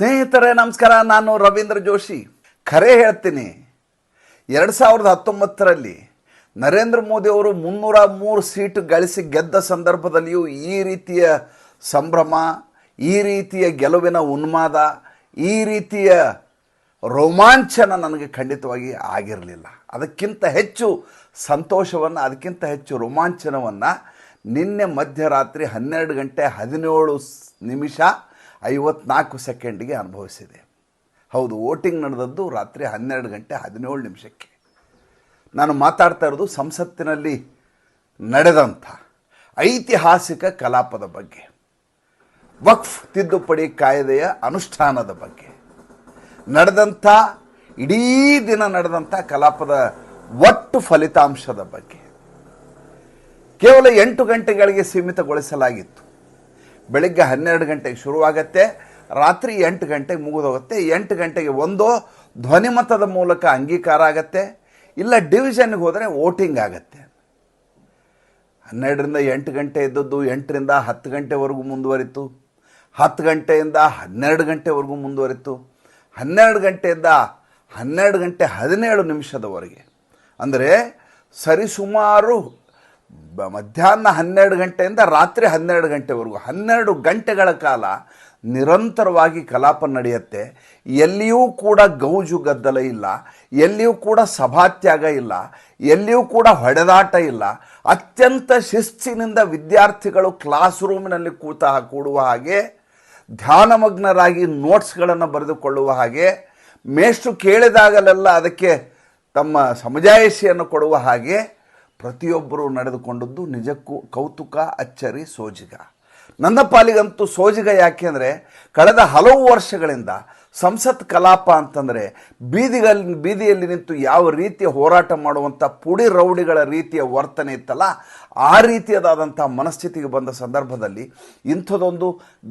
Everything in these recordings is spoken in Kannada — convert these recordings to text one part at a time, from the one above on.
ಸ್ನೇಹಿತರೆ, ನಮಸ್ಕಾರ. ನಾನು ರವೀಂದ್ರ ಜೋಶಿ. ಖರೆ ಹೇಳ್ತೀನಿ. ಎರಡು ಸಾವಿರದ ಹತ್ತೊಂಬತ್ತರಲ್ಲಿ ನರೇಂದ್ರ ಮೋದಿ ಅವರು ಮುನ್ನೂರ ಮೂರು ಸೀಟು ಗಳಿಸಿ ಗೆದ್ದ ಸಂದರ್ಭದಲ್ಲಿಯೂ ಈ ರೀತಿಯ ಸಂಭ್ರಮ, ಈ ರೀತಿಯ ಗೆಲುವಿನ ಉನ್ಮಾದ, ಈ ರೀತಿಯ ರೋಮಾಂಚನ ನನಗೆ ಖಂಡಿತವಾಗಿ ಆಗಿರಲಿಲ್ಲ. ಅದಕ್ಕಿಂತ ಹೆಚ್ಚು ಸಂತೋಷವನ್ನು, ಅದಕ್ಕಿಂತ ಹೆಚ್ಚು ರೋಮಾಂಚನವನ್ನು ನಿನ್ನೆ ಮಧ್ಯರಾತ್ರಿ ಹನ್ನೆರಡು ಗಂಟೆ ಹದಿನೇಳು ನಿಮಿಷ ಐವತ್ನಾಲ್ಕು ಸೆಕೆಂಡಿಗೆ ಅನುಭವಿಸಿದೆ. ಹೌದು, ವೋಟಿಂಗ್ ನಡೆದದ್ದು ರಾತ್ರಿ ಹನ್ನೆರಡು ಗಂಟೆ ಹದಿನೇಳು ನಿಮಿಷಕ್ಕೆ. ನಾನು ಮಾತಾಡ್ತಾ ಇರೋದು ಸಂಸತ್ತಿನಲ್ಲಿ ನಡೆದಂಥ ಐತಿಹಾಸಿಕ ಕಲಾಪದ ಬಗ್ಗೆ. ವಕ್ಫ್ ತಿದ್ದುಪಡಿ ಕಾಯ್ದೆಯ ಅನುಷ್ಠಾನದ ಬಗ್ಗೆ. ನಡೆದಂಥ, ಇಡೀ ದಿನ ನಡೆದಂಥ ಕಲಾಪದ ಒಟ್ಟು ಫಲಿತಾಂಶದ ಬಗ್ಗೆ. ಕೇವಲ ಎಂಟು ಗಂಟೆಗಳಿಗೆ ಸೀಮಿತಗೊಳಿಸಲಾಗಿತ್ತು. ಬೆಳಿಗ್ಗೆ ಹನ್ನೆರಡು ಗಂಟೆಗೆ ಶುರುವಾಗತ್ತೆ, ರಾತ್ರಿ ಎಂಟು ಗಂಟೆಗೆ ಮುಗಿದೋಗುತ್ತೆ, ಎಂಟು ಗಂಟೆಗೆ ಒಂದು ಧ್ವನಿಮತದ ಮೂಲಕ ಅಂಗೀಕಾರ ಆಗತ್ತೆ, ಇಲ್ಲ ಡಿವಿಷನ್ಗೆ ಹೋದರೆ ವೋಟಿಂಗ್ ಆಗತ್ತೆ. ಹನ್ನೆರಡರಿಂದ ಎಂಟು ಗಂಟೆ ಇದ್ದದ್ದು ಎಂಟರಿಂದ ಹತ್ತು ಗಂಟೆವರೆಗೂ ಮುಂದುವರಿತು, ಹತ್ತು ಗಂಟೆಯಿಂದ ಹನ್ನೆರಡು ಗಂಟೆವರೆಗೂ ಮುಂದುವರಿತು, ಹನ್ನೆರಡು ಗಂಟೆಯಿಂದ ಹನ್ನೆರಡು ಗಂಟೆ ಹದಿನೇಳು ನಿಮಿಷದವರೆಗೆ. ಅಂದರೆ ಸರಿಸುಮಾರು ಮಧ್ಯಾಹ್ನ ಹನ್ನೆರಡು ಗಂಟೆಯಿಂದ ರಾತ್ರಿ ಹನ್ನೆರಡು ಗಂಟೆವರೆಗೂ, ಹನ್ನೆರಡು ಗಂಟೆಗಳ ಕಾಲ ನಿರಂತರವಾಗಿ ಕಲಾಪ ನಡೆಯುತ್ತೆ. ಎಲ್ಲಿಯೂ ಕೂಡ ಗೌಜು ಗದ್ದಲ ಇಲ್ಲ, ಎಲ್ಲಿಯೂ ಕೂಡ ಸಭಾತ್ಯಾಗ ಇಲ್ಲ, ಎಲ್ಲಿಯೂ ಕೂಡ ಹೊಡೆದಾಟ ಇಲ್ಲ. ಅತ್ಯಂತ ಶಿಸ್ತಿನಿಂದ ವಿದ್ಯಾರ್ಥಿಗಳು ಕ್ಲಾಸ್ ರೂಮಿನಲ್ಲಿ ಕೂತ ಕೂಡುವ ಹಾಗೆ, ಧ್ಯಾನಮಗ್ನರಾಗಿ ನೋಟ್ಸ್ಗಳನ್ನು ಬರೆದುಕೊಳ್ಳುವ ಹಾಗೆ, ಮೇಷ್ಟ್ರು ಕೇಳಿದಾಗಲೆಲ್ಲ ಅದಕ್ಕೆ ತಮ್ಮ ಸಮಜಾಯಿಷಿಯನ್ನು ಕೊಡುವ ಹಾಗೆ ಪ್ರತಿಯೊಬ್ಬರು ನಡೆದುಕೊಂಡದ್ದು ನಿಜಕ್ಕೂ ಕೌತುಕ, ಅಚ್ಚರಿ, ಸೋಜಿಗ. ನನ್ನ ಪಾಲಿಗಂತೂ ಸೋಜಿಗ ಯಾಕೆಂದರೆ ಕಳೆದ ಹಲವು ವರ್ಷಗಳಿಂದ ಸಂಸತ್ ಕಲಾಪ ಅಂತಂದರೆ ಬೀದಿಗಲ್ಲಿ ಬೀದಿಯಲ್ಲಿ ನಿಂತು ಯಾವ ರೀತಿಯ ಹೋರಾಟ ಮಾಡುವಂಥ ಪುಡಿ ರೌಡಿಗಳ ರೀತಿಯ ವರ್ತನೆ ಇತ್ತಲ್ಲ, ಆ ರೀತಿಯದಾದಂಥ ಮನಸ್ಥಿತಿಗೆ ಬಂದ ಸಂದರ್ಭದಲ್ಲಿ ಇಂಥದೊಂದು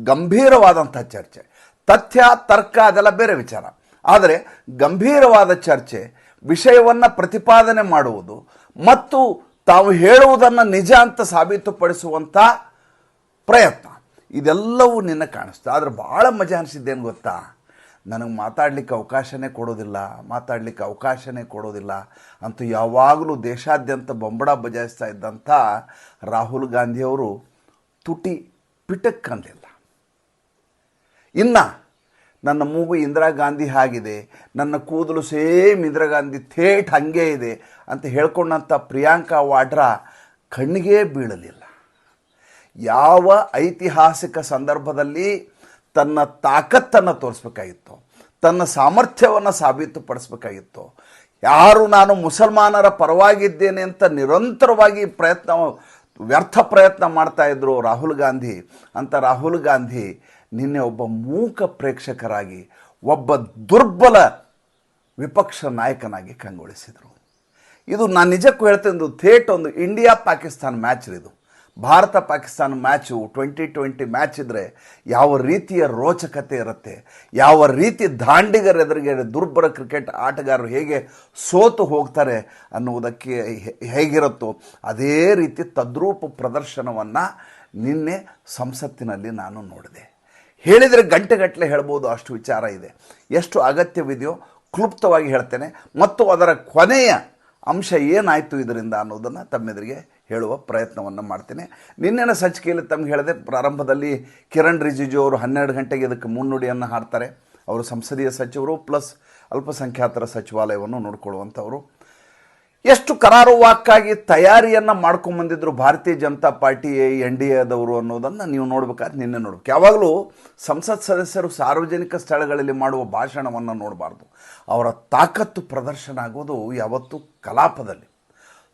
ಗಂಭೀರವಾದಂಥ ಚರ್ಚೆ. ತಥ್ಯ, ತರ್ಕ ಅದೆಲ್ಲ ಬೇರೆ ವಿಚಾರ. ಆದರೆ ಗಂಭೀರವಾದ ಚರ್ಚೆ, ವಿಷಯವನ್ನು ಪ್ರತಿಪಾದನೆ ಮಾಡುವುದು ಮತ್ತು ತಾವು ಹೇಳುವುದನ್ನು ನಿಜ ಅಂತ ಸಾಬೀತುಪಡಿಸುವಂಥ ಪ್ರಯತ್ನ. ಇದೆಲ್ಲವೂ ನಿನ್ನ ಕಾಣಿಸ್ತು ಆದರೆ ಭಾಳ ಮಜಾ ಅನಿಸಿದ್ದೇನು ಗೊತ್ತಾ? ನನಗೆ ಮಾತಾಡಲಿಕ್ಕೆ ಅವಕಾಶನೇ ಕೊಡೋದಿಲ್ಲ, ಮಾತಾಡಲಿಕ್ಕೆ ಅವಕಾಶನೇ ಕೊಡೋದಿಲ್ಲ ಅಂತೂ ಯಾವಾಗಲೂ ದೇಶಾದ್ಯಂತ ಬೊಂಬಡ ಬಜಾಯಿಸ್ತಾ ಇದ್ದಂಥ ರಾಹುಲ್ ಗಾಂಧಿಯವರು ತುಟಿ ಪಿಟಕ್ಕಂದಿಲ್ಲ ಇನ್ನು ನನ್ನ ಮೂಗು ಇಂದಿರಾ ಗಾಂಧಿ ಆಗಿದೆ ನನ್ನ ಕೂದಲು ಸೇಮ್ ಇಂದಿರಾ ಗಾಂಧಿ ಥೇಟ್ ಹಂಗೆ ಇದೆ ಅಂತ ಹೇಳ್ಕೊಂಡಂಥ ಪ್ರಿಯಾಂಕಾ ವಾಡ್ರಾ ಕಣ್ಣಿಗೆ ಬೀಳಲಿಲ್ಲ. ಯಾವ ಐತಿಹಾಸಿಕ ಸಂದರ್ಭದಲ್ಲಿ ತನ್ನ ತಾಕತ್ತನ್ನು ತೋರಿಸ್ಬೇಕಾಗಿತ್ತು, ತನ್ನ ಸಾಮರ್ಥ್ಯವನ್ನು ಸಾಬೀತುಪಡಿಸ್ಬೇಕಾಗಿತ್ತು, ಯಾರು ನಾನು ಮುಸಲ್ಮಾನರ ಪರವಾಗಿದ್ದೇನೆ ಅಂತ ನಿರಂತರವಾಗಿ ಪ್ರಯತ್ನ ವ್ಯರ್ಥ ಪ್ರಯತ್ನ ಮಾಡ್ತಾ ಇದ್ರು ರಾಹುಲ್ ಗಾಂಧಿ, ಅಂತ ರಾಹುಲ್ ಗಾಂಧಿ ನಿನ್ನೆ ಒಬ್ಬ ಮೂಕ ಪ್ರೇಕ್ಷಕರಾಗಿ, ಒಬ್ಬ ದುರ್ಬಲ ವಿಪಕ್ಷ ನಾಯಕನಾಗಿ ಕಂಗೊಳಿಸಿದರು. ಇದು ನಾನು ನಿಜಕ್ಕೂ ಹೇಳ್ತೇನೆ ಥೇಟ್ ಒಂದು ಇಂಡಿಯಾ ಪಾಕಿಸ್ತಾನ ಮ್ಯಾಚ್ ಇದು. Bharat Pakistan match, twenty twenty match ಇದ್ದರೆ ಯಾವ ರೀತಿಯ ರೋಚಕತೆ ಇರುತ್ತೆ, ಯಾವ ರೀತಿ ದಾಂಡಿಗರ ಎದುರಿಗೆ ದುರ್ಬಲ ಕ್ರಿಕೆಟ್ ಆಟಗಾರರು ಹೇಗೆ ಸೋತು ಹೋಗ್ತಾರೆ ಅನ್ನುವುದಕ್ಕೆ ಹೇಗಿರುತ್ತೋ ಅದೇ ರೀತಿ ತದ್ರೂಪ ಪ್ರದರ್ಶನವನ್ನು ನಿನ್ನೆ ಸಂಸತ್ತಿನಲ್ಲಿ ನಾನು ನೋಡಿದೆ. ಹೇಳಿದರೆ ಗಂಟೆಗಟ್ಟಲೆ ಹೇಳ್ಬೋದು ಅಷ್ಟು ವಿಚಾರ ಇದೆ. ಎಷ್ಟು ಅಗತ್ಯವಿದೆಯೋ ಕ್ಲುಪ್ತವಾಗಿ ಹೇಳ್ತೇನೆ. ಮತ್ತು ಅದರ ಕೊನೆಯ ಅಂಶ ಏನಾಯಿತು ಇದರಿಂದ ಅನ್ನೋದನ್ನು ತಮ್ಮೆದುರಿಗೆ ಹೇಳುವ ಪ್ರಯತ್ನವನ್ನು ಮಾಡ್ತೇನೆ. ನಿನ್ನೆನ ಸಂಚಿಕೆಯಲ್ಲಿ ತಮ್ಗೆ ಹೇಳಿದೆ, ಪ್ರಾರಂಭದಲ್ಲಿ ಕಿರಣ್ ರಿಜಿಜು ಅವರು ಹನ್ನೆರಡು ಗಂಟೆಗೆ ಇದಕ್ಕೆ ಮುನ್ನುಡಿಯನ್ನು ಹಾಡ್ತಾರೆ. ಅವರು ಸಂಸದೀಯ ಸಚಿವರು, ಪ್ಲಸ್ ಅಲ್ಪಸಂಖ್ಯಾತರ ಸಚಿವಾಲಯವನ್ನು ನೋಡಿಕೊಳ್ಳುವಂಥವರು. ಎಷ್ಟು ಕರಾರುವಾಕ್ಕಾಗಿ ತಯಾರಿಯನ್ನು ಮಾಡ್ಕೊಂಬಂದಿದ್ರು Bharatiya Janata party, N D ಎದವರು ಅನ್ನೋದನ್ನು ನೀವು ನೋಡ್ಬೇಕಾದ್ರೆ ನಿನ್ನೆ ನೋಡ್ಬೇಕು. ಯಾವಾಗಲೂ ಸಂಸತ್ ಸದಸ್ಯರು ಸಾರ್ವಜನಿಕ ಸ್ಥಳಗಳಲ್ಲಿ ಮಾಡುವ ಭಾಷಣವನ್ನು ನೋಡಬಾರ್ದು. ಅವರ ತಾಕತ್ತು ಪ್ರದರ್ಶನ ಆಗೋದು ಯಾವತ್ತೂ ಕಲಾಪದಲ್ಲಿ.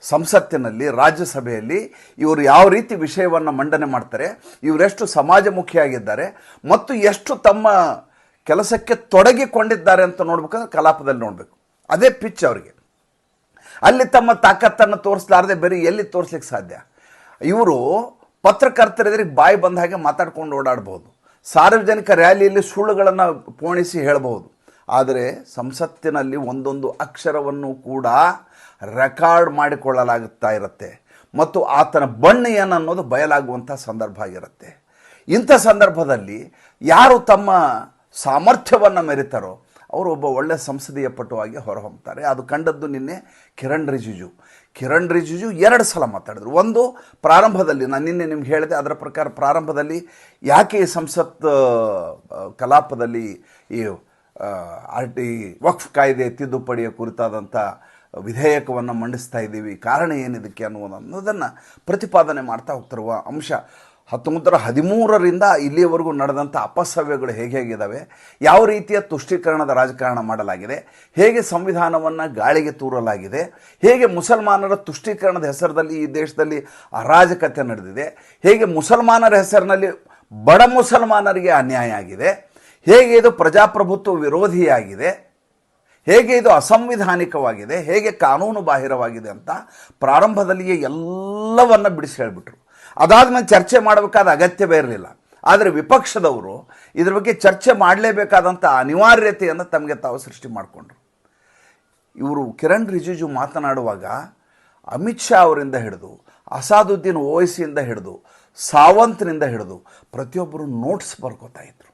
ಸಂಸತ್ತಿನಲ್ಲಿ, ರಾಜ್ಯಸಭೆಯಲ್ಲಿ ಇವರು ಯಾವ ರೀತಿ ವಿಷಯವನ್ನು ಮಂಡನೆ ಮಾಡ್ತಾರೆ, ಇವರೆಷ್ಟು ಸಮಾಜಮುಖಿಯಾಗಿದ್ದಾರೆ, ಮತ್ತು ಎಷ್ಟು ತಮ್ಮ ಕೆಲಸಕ್ಕೆ ತೊಡಗಿಕೊಂಡಿದ್ದಾರೆ ಅಂತ ನೋಡ್ಬೇಕಂದ್ರೆ ಕಲಾಪದಲ್ಲಿ ನೋಡಬೇಕು. ಅದೇ ಪಿಚ್ ಅವರಿಗೆ. ಅಲ್ಲಿ ತಮ್ಮ ತಾಕತ್ತನ್ನು ತೋರಿಸ್ಲಾರ್ದೆ ಬೇರೆ ಎಲ್ಲಿ ತೋರಿಸ್ಲಿಕ್ಕೆ ಸಾಧ್ಯ? ಇವರು ಪತ್ರಕರ್ತರೆದುರಿಗೆ ಬಾಯಿ ಬಂದ ಹಾಗೆ ಮಾತಾಡ್ಕೊಂಡು ಓಡಾಡ್ಬೋದು ಸಾರ್ವಜನಿಕ ರ್ಯಾಲಿಯಲ್ಲಿ ಸುಳ್ಳುಗಳನ್ನು ಪೋಣಿಸಿ ಹೇಳಬಹುದು. ಆದರೆ ಸಂಸತ್ತಿನಲ್ಲಿ ಒಂದೊಂದು ಅಕ್ಷರವನ್ನು ಕೂಡ ರೆಕಾರ್ಡ್ ಮಾಡಿಕೊಳ್ಳಲಾಗುತ್ತಾ ಇರುತ್ತೆ. ಮತ್ತು ಆತನ ಬಣ್ಣ ಏನನ್ನೋದು ಬಯಲಾಗುವಂಥ ಸಂದರ್ಭ ಆಗಿರುತ್ತೆ. ಇಂಥ ಸಂದರ್ಭದಲ್ಲಿ ಯಾರು ತಮ್ಮ ಸಾಮರ್ಥ್ಯವನ್ನು ಮೆರಿತಾರೋ ಅವರು ಒಬ್ಬ ಒಳ್ಳೆಯ ಸಂಸದೀಯ ಪಟುವಾಗಿ ಹೊರಹೊಮ್ತಾರೆ. ಅದು ಕಂಡದ್ದು ನಿನ್ನೆ ಕಿರಣ್ ರಿಜಿಜು. ಕಿರಣ್ ರಿಜಿಜು ಎರಡು ಸಲ ಮಾತಾಡಿದ್ರು. ಒಂದು ಪ್ರಾರಂಭದಲ್ಲಿ, ನಾನು ನಿನ್ನೆ ನಿಮ್ಗೆ ಹೇಳಿದೆ, ಅದರ ಪ್ರಕಾರ ಪ್ರಾರಂಭದಲ್ಲಿ ಯಾಕೆ ಈ ಸಂಸತ್ ಕಲಾಪದಲ್ಲಿ ಈ ಆರ್ ಟಿ ವಕ್ಫ್ ಕಾಯ್ದೆ ತಿದ್ದುಪಡಿಯ ಕುರಿತಾದಂಥ ವಿಧೇಯಕವನ್ನು ಮಂಡಿಸ್ತಾ ಇದ್ದೀವಿ, ಕಾರಣ ಏನಿದಕ್ಕೆ ಅನ್ನೋದು ಅನ್ನೋದನ್ನು ಪ್ರತಿಪಾದನೆ ಮಾಡ್ತಾ ಹೋಗ್ತಿರುವ ಅಂಶ. ಹತ್ತೊಂಬತ್ತರ ಹದಿಮೂರರಿಂದ ಇಲ್ಲಿಯವರೆಗೂ ನಡೆದಂಥ ಅಪಸವ್ಯಗಳು ಹೇಗೆ ಹೇಗಿದ್ದಾವೆ, ಯಾವ ರೀತಿಯ ತುಷ್ಟೀಕರಣದ ರಾಜಕಾರಣ ಮಾಡಲಾಗಿದೆ, ಹೇಗೆ ಸಂವಿಧಾನವನ್ನು ಗಾಳಿಗೆ ತೂರಲಾಗಿದೆ, ಹೇಗೆ ಮುಸಲ್ಮಾನರ ತುಷ್ಟೀಕರಣದ ಹೆಸರಲ್ಲಿ ಈ ದೇಶದಲ್ಲಿ ಅರಾಜಕತೆ ನಡೆದಿದೆ, ಹೇಗೆ ಮುಸಲ್ಮಾನರ ಹೆಸರಿನಲ್ಲಿ ಬಡ ಮುಸಲ್ಮಾನರಿಗೆ ಅನ್ಯಾಯ ಆಗಿದೆ, ಹೇಗೆ ಇದು ಪ್ರಜಾಪ್ರಭುತ್ವ ವಿರೋಧಿಯಾಗಿದೆ, ಹೇಗೆ ಇದು ಅಸಂವಿಧಾನಿಕವಾಗಿದೆ, ಹೇಗೆ ಕಾನೂನು ಬಾಹಿರವಾಗಿದೆ ಅಂತ ಪ್ರಾರಂಭದಲ್ಲಿಯೇ ಎಲ್ಲವನ್ನು ಬಿಡಿಸಿ ಹೇಳಿಬಿಟ್ರು. ಅದಾದ್ಮೇಲೆ ಚರ್ಚೆ ಮಾಡಬೇಕಾದ ಅಗತ್ಯವೇ ಇರಲಿಲ್ಲ. ಆದರೆ ವಿಪಕ್ಷದವರು ಇದ್ರ ಬಗ್ಗೆ ಚರ್ಚೆ ಮಾಡಲೇಬೇಕಾದಂಥ ಅನಿವಾರ್ಯತೆಯನ್ನು ತಮಗೆ ತಾವು ಸೃಷ್ಟಿ ಮಾಡಿಕೊಂಡ್ರು. ಇವರು ಕಿರಣ್ ರಿಜಿಜು ಮಾತನಾಡುವಾಗ ಅಮಿತ್ ಶಾ ಅವರಿಂದ ಹಿಡಿದು, ಅಸಾದುದ್ದೀನ್ ಓವೈಸಿಯಿಂದ ಹಿಡಿದು, ಸಾವಂತ್ನಿಂದ ಹಿಡಿದು ಪ್ರತಿಯೊಬ್ಬರು ನೋಟ್ಸ್ ಬರ್ಕೋತಾ ಇದ್ರು.